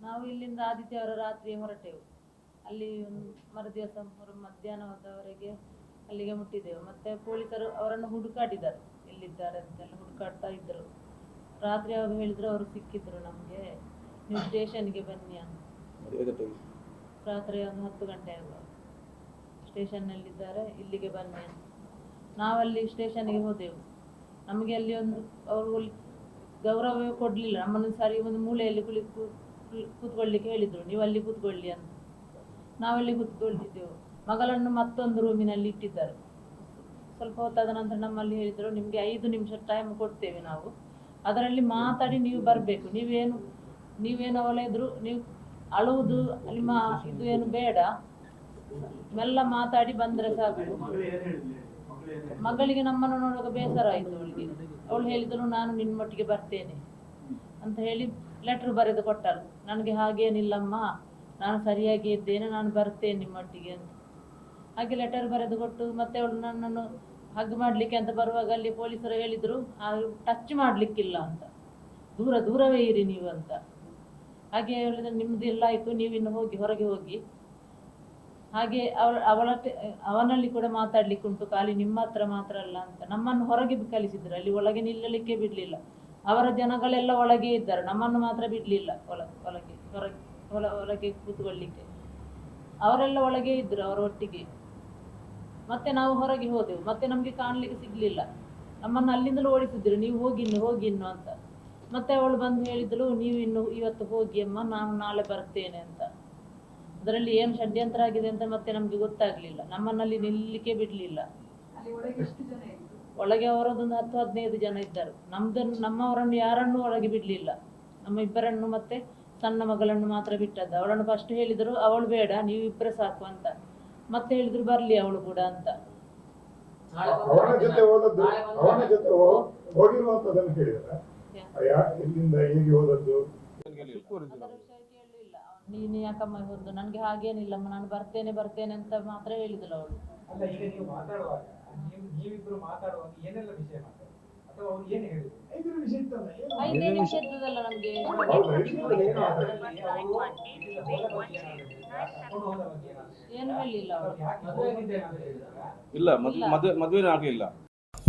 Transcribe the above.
ನಾವು ಇಲ್ಲಿಂದ ಆದಿತ್ಯವಾರ ರಾತ್ರಿ ಹೊರಟೆವು. ಅಲ್ಲಿ ಮರುದಿವಸ ಮರು ಮಧ್ಯಾಹ್ನದವರೆಗೆ ಅಲ್ಲಿಗೆ ಮುಟ್ಟಿದ್ದೆವು ಮತ್ತೆ ಪೊಲೀಸರು ಅವರನ್ನು ಹುಡುಕಾಡಿದ್ದಾರೆ ಎಲ್ಲಿದ್ದಾರೆ ಅಂತೆಲ್ಲ ಹುಡುಕಾಡ್ತಾ ಇದ್ದರು. ರಾತ್ರಿ ಅವರು ಹೇಳಿದ್ರು ಅವರು ಸಿಕ್ಕಿದ್ರು ನಮಗೆ. ನೀವು ಸ್ಟೇಷನ್ಗೆ ಬನ್ನಿ ಅಂತ. ರಾತ್ರಿ ಒಂದು ಹತ್ತು ಗಂಟೆ ಆಗುವಾಗ ಸ್ಟೇಷನ್ನಲ್ಲಿದ್ದಾರೆ. ಇಲ್ಲಿಗೆ ಬನ್ನಿ ಅಂತ. ನಾವಲ್ಲಿ ಸ್ಟೇಷನ್ಗೆ ಹೋದೆವು. ನಮಗೆ ಅಲ್ಲಿ ಒಂದು ಅವರು ಗೌರವವೇ ಕೊಡಲಿಲ್ಲ. ನಮ್ಮನ್ನು ಸರಿ ಒಂದು ಮೂಲೆಯಲ್ಲಿ ಕುಳಿ ಕೂತ್ಕೊಳ್ಳಿಕ್ಕೆ ಹೇಳಿದರು. ನೀವು ಅಲ್ಲಿ ಕೂತ್ಕೊಳ್ಳಿ ಅಂತ. ನಾವಲ್ಲಿ ಕೂತ್ಕೊಳ್ತಿದ್ದೆವು. ಮಗಳನ್ನು ಮತ್ತೊಂದು ರೂಮಿನಲ್ಲಿ ಇಟ್ಟಿದ್ದಾರೆ. ಸ್ವಲ್ಪ ಹೊತ್ತಾದ ನಂತರ ನಮ್ಮಲ್ಲಿ ಹೇಳಿದರು, ನಿಮಗೆ ಐದು ನಿಮಿಷ ಟೈಮ್ ಕೊಡ್ತೇವೆ ನಾವು. ಅದರಲ್ಲಿ ಮಾತಾಡಿ ನೀವು ಬರಬೇಕು. ನೀವೇನು ನೀವೇನು ಇದ್ರು ನೀವು ಅಳುವುದು, ನಿಮ್ಮ ಇದು ಏನು ಬೇಡ. ಮೆಲ್ಲ ಮಾತಾಡಿ ಬಂದರೆ ಸಾಕು. ಮಗಳಿಗೆ ನಮ್ಮನ್ನು ನೋಡುವಾಗ ಬೇಸರ ಆಯಿತು ಅವಳಿಗೆ. ಅವಳು ಹೇಳಿದಳು ನಾನು ನಿನ್ನೊಟ್ಟಿಗೆ ಬರ್ತೇನೆ. ಅಂತ ಹೇಳಿ ಲೆಟ್ರ್ ಬರೆದು ಕೊಟ್ಟಳು ನನಗೆ ಹಾಗೇನಿಲ್ಲಮ್ಮ. ನಾನು ಸರಿಯಾಗಿ ಇದ್ದೇನೆ. ನಾನು ಬರ್ತೇನೆ ನಿಮ್ಮೊಟ್ಟಿಗೆ ಅಂತ. ಹಾಗೆ ಲೆಟರ್ ಬರೆದು ಕೊಟ್ಟು ಮತ್ತೆ ಅವಳು ನನ್ನನ್ನು ಹಗ್ ಮಾಡಲಿಕ್ಕೆ ಅಂತ ಬರುವಾಗ ಅಲ್ಲಿ ಪೊಲೀಸರು ಹೇಳಿದರು ಟಚ್ ಮಾಡಲಿಕ್ಕಿಲ್ಲ ಅಂತ. ದೂರ ದೂರವೇ ಇರಿ ನೀವು ಅಂತ. ಹಾಗೆ ಹೇಳಿದ್ರೆ ನಿಮ್ಮದು ಎಲ್ಲ ಆಯಿತು. ನೀವು ಇನ್ನು ಹೋಗಿ, ಹೊರಗೆ ಹೋಗಿ ಹಾಗೆ ಅವಳ ಅವಳ ಅವನಲ್ಲಿ ಕೂಡ ಮಾತಾಡ್ಲಿಕ್ಕೆ ಉಂಟು, ಖಾಲಿ ನಿಮ್ಮ ಹತ್ರ ಮಾತ್ರ ಅಲ್ಲ ಅಂತ. ನಮ್ಮನ್ನು ಹೊರಗೆ ಕಲಿಸಿದ್ರು, ಅಲ್ಲಿ ಒಳಗೆ ನಿಲ್ಲಲಿಕ್ಕೆ ಬಿಡಲಿಲ್ಲ. ಅವರ ಜನಗಳೆಲ್ಲ ಒಳಗೆ ಇದ್ದಾರೆ, ನಮ್ಮನ್ನು ಮಾತ್ರ ಬಿಡಲಿಲ್ಲ, ಒಳ, ಒಳಗೆ, ಹೊರಗೆ, ಒಳ ಒಳಗೆ ಕೂತ್ಕೊಳ್ಳಿಕ್ಕೆ. ಅವರೆಲ್ಲ ಒಳಗೆ ಇದ್ರು, ಅವರ ಒಟ್ಟಿಗೆ. ಮತ್ತೆ ನಾವು ಹೊರಗೆ ಹೋದೆವು, ಮತ್ತೆ ನಮಗೆ ಕಾಣಲಿಕ್ಕೆ ಸಿಗ್ಲಿಲ್ಲ. ನಮ್ಮನ್ನು ಅಲ್ಲಿಂದಲೂ ಓಡಿಸಿದ್ರು, ನೀವು ಹೋಗಿ ಇನ್ನು ಹೋಗಿ ಇನ್ನು ಅಂತ. ಮತ್ತೆ ಅವಳು ಬಂದು ಹೇಳಿದಳು ನೀವು ಇನ್ನು ಇವತ್ತು ಹೋಗಿ ಅಮ್ಮ, ನಾನು ನಾಳೆ ಬರ್ತೇನೆ ಅಂತ. ಅದರಲ್ಲಿ ಏನು ಷಡ್ಯಂತ್ರ ಆಗಿದೆ ಅಂತ ಮತ್ತೆ ನಮಗೆ ಗೊತ್ತಾಗ್ಲಿಲ್ಲ. ನಮ್ಮನ್ನಲ್ಲಿ ನಿಲ್ಲಲಿಕ್ಕೆ ಬಿಡ್ಲಿಲ್ಲ. ಅಲ್ಲಿ ಒಳಗೆ ಎಷ್ಟು ಜನ ಇದ್ರು? ಒಳಗೆ ಅವರದೊಂದು ಹತ್ತು ಹದಿನೈದು ಜನ ಇದ್ದರು. ನಮ್ದನ್ನು ನಮ್ಮವರನ್ನು ಯಾರನ್ನೂ ಒಳಗೆ ಬಿಡ್ಲಿಲ್ಲ. ನಮ್ಮ ಇಬ್ಬರನ್ನು ಮತ್ತೆ ಸಣ್ಣ ಮಗಳನ್ನು ಮಾತ್ರ ಬಿಟ್ಟದ್ದು. ಅವಳನ್ನು ಫಸ್ಟ್ ಹೇಳಿದರು ಅವಳು ಬೇಡ ನೀವು ಇಬ್ಬರೇ ಸಾಕು ಅಂತ. ಮತ್ತೆ ಹೇಳಿದ್ರು ಬರ್ಲಿ ಅವಳು ಕೂಡ ಅಂತ. ಅವನ ಜೊತೆ ಹೋದದ್ದು ಅವನ ಜೊತೆ ಹೋ- ಹೋಗಿರುವಂತದನ್ನು ಹೇಳಿದ್ರ ಇಲ್ಲಿಂದ ಹೇಗೆ ಹೋದದ್ದು? ನೀನು ಯಾಕಮ್ಮ ಹೋದ್ದು ನನಗೆ ಹಾಗೇನಿಲ್ಲಮ್ಮ ನಾನು ಬರ್ತೇನೆ ಬರ್ತೇನೆ ಅಂತ ಮಾತ್ರ ಹೇಳಿದಳು ಅವಳು. ಅಲ್ಲ ಈಗ ನೀವು ಮಾತಾಡುವಾಗ ನೀವು ನೀವಿಬ್ರು ಮಾತಾಡುವಾಗ ಏನೆಲ್ಲ ವಿಷಯ ಮಾತಾಡುದು ಅಥವಾ ಅವ್ರು ಏನು ಹೇಳಿದ್ರು? ಐದು ನಿಮಿಷ ಇತ್ತಲ್ಲ? ಐದೇ ನಿಮಿಷ ಇದ್ದದಲ್ಲ ನಮಗೆ? ಕರ್ಕೊಂಡು ಏನಾದ್ರು ಹೇಳಿಲ್ಲ ಅವಳು. ಹೇಳಿದ್ರಾ? ಇಲ್ಲ ಮದ್ವೆ ಮದುವೆ ಆಗಲಿಲ್ಲ